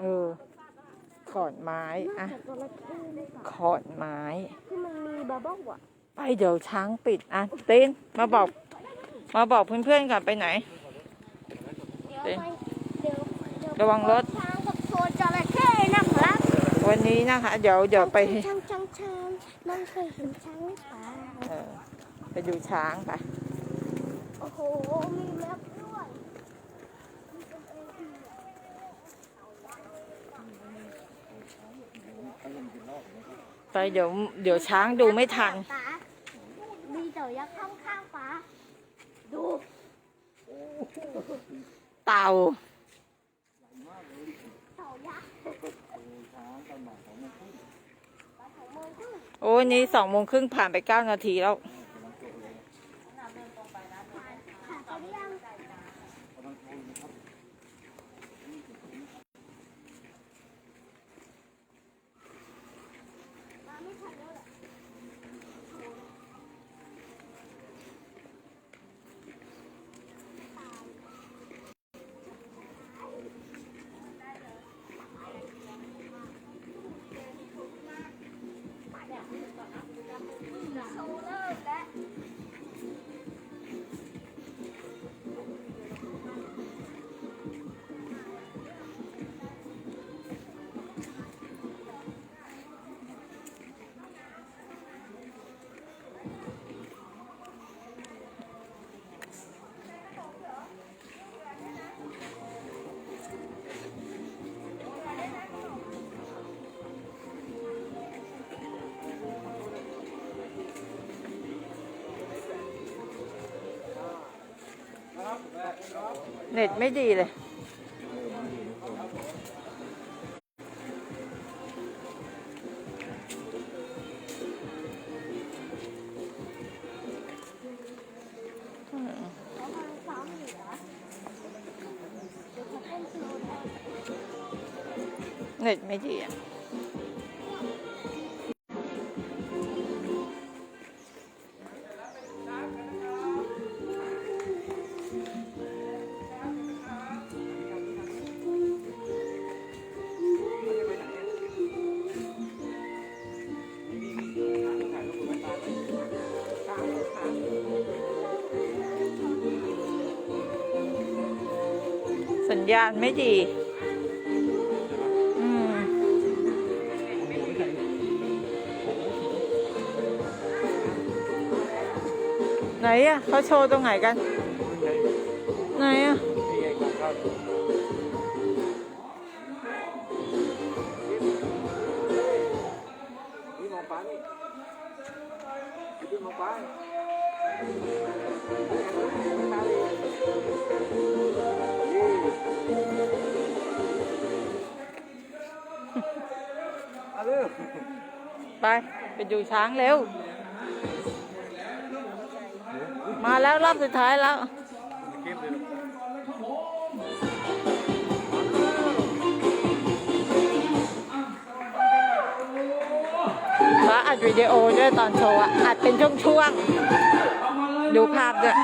เออ ขอนไม้อะแต่จระเข้ไม่ปะขอนไม้ ที่มันมีบับเบิ้ลอะไปเดี๋ยวช้างปิดอะตินมาบอก มาบอกเพื่อนๆก่อนไปไหน เดี๋ยวไปเดี๋ยวเดี๋ยวระวังรถ ช้างกับโซนจระเข้นะครับวันนี้นะคะ เดี๋ยวเดี๋ยวไปช้างช้างช้างน้องเคยเห็นช้างไหมคะเออไปดูช้างไปโอ้โหมีแมปด้วยมีเป็นเอที ไปเดี๋ยวเดี๋ยวช้างดูไม่ทัน ป๋ามีเต่ายักษ์ข้างๆป๋าดูเต่า เต่ายักษ์ป๋าสองโมงครึ่งโอ้ยนี่สองโมงครึ่งผ่านไปเก้านาทีแล้ว เน็ตไม่ดีเลยเขากำลังซ้ ญญาณไม่ดีอืมไหนอะเขาโชว์ตรงไหนกัน ไหนอะนี่มองฟ้า ไปไปดูช้างเร็ว มาแล้วรอบสุดท้ายแล้วเก็บเลยฟ้าอัดวิดีโอด้วยตอนโชว์อัดเป็นช่วงๆ ดูภาพด้วยอ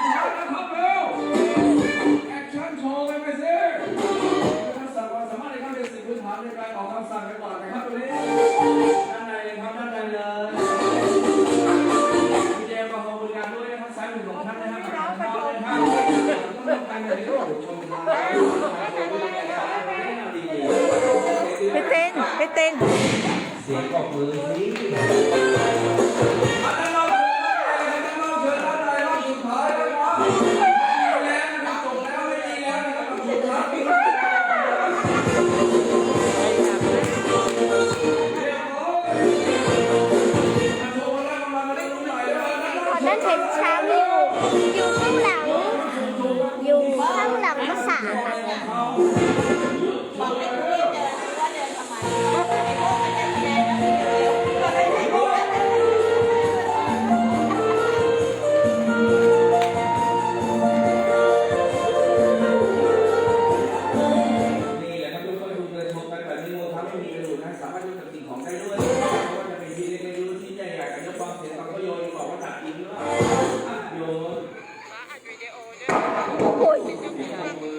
คชั่นโชว์กันไปสิทักษะความสามารถในขั้นเป็นสิ่งพื้นฐานในการออกคำสั่งไปก่อนนะครับตรงนี้ เสียงปรบมือสิ Oi.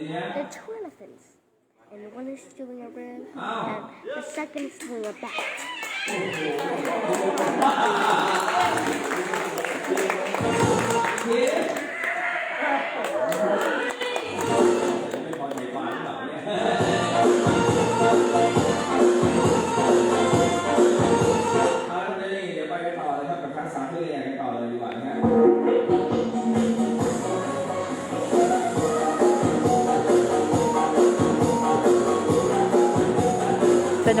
Yeah. There are two elephants. And one is doing a rim, oh. and the second is doing a bat. yeah.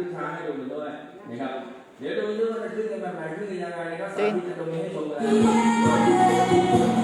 ขึ้นช้าให้ดูด้วยนะครับ เดี๋ยวดูด้วยว่าจะขึ้นกันแบบไหนขึ้นยังไงนะครับสาธิตตรงนี้ให้ชมกัน